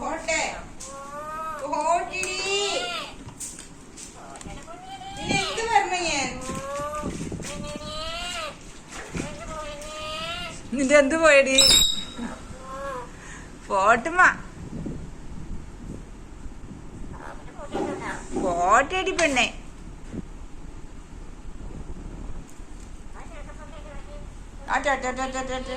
പോട്ടെ. പോട്ടിടി പിന്നെ എന്ത് പറഞ്ഞു ഞാൻ? നിന്റെ എന്ത് പോയടി? പോട്ടുമ്മ പോട്ടടി പെണ്ണെ. ആട്ടെ ആട്ടെ ആട്ടെ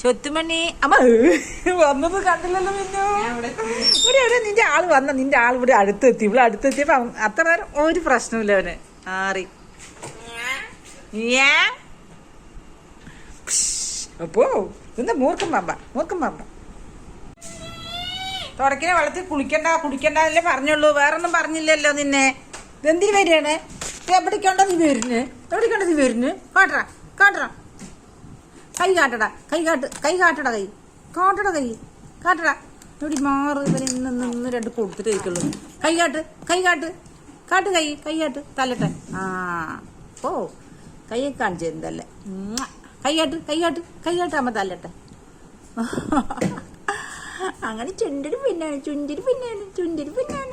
ശൊത്തുമണി അമ്മ വന്നത് കണ്ടില്ലല്ലോ പിന്നെ ഇവിടെ എവിടെ നിന്റെ ആൾ വന്ന നിന്റെ ആൾ ഇവിടെ അടുത്തെത്തി. ഇവിടെ അടുത്തെത്തിയപ്പോ അത്ര നേരം ഒരു പ്രശ്നമില്ല അവന്. ആറി. അപ്പോ എന്താ മൂർക്കം പമ്പ? മൂർക്കം പമ്പ. തുടക്കിനെ വെള്ളത്തിൽ കുളിക്കണ്ട കുടിക്കണ്ട അല്ലേ പറഞ്ഞുള്ളൂ. വേറൊന്നും പറഞ്ഞില്ലല്ലോ നിന്നെ. ഇതെന്തിനു വരികയാണ്? എവിടേക്കാണ്ടോ നീ വരുന്നു? എവിടേക്കാണ്ടോ നീ വരുന്നു? കാട്ടറ കാട്ടറ. കൈ കാട്ടടാ കൈ കാട്ട് കൈ കാട്ടടാ കൈ. കാട്ടടാ കൈ കാട്ടടാ. ഇവിടെ മാറ് ഇവരെ രണ്ട് കൊടുത്തിട്ട് ഇരിക്കുള്ളൂ. കൈ കാട്ട് കൈ കാട്ട്. കാട്ട് കൈ കൈ കാട്ട്. തല്ലട്ടെ. ആ ഓ കൈ കാണിച്ചു എന്തല്ലേ കൈ കാട്ട് കൈ കാട്ട് കൈ കാട്ടാകുമ്പോ തല്ലട്ടെ. അങ്ങനെ ചുണ്ടിന് പിന്നാണ് ചുണ്ടിന് പിന്നാണ് ചുണ്ടിന് പിന്നാണ്.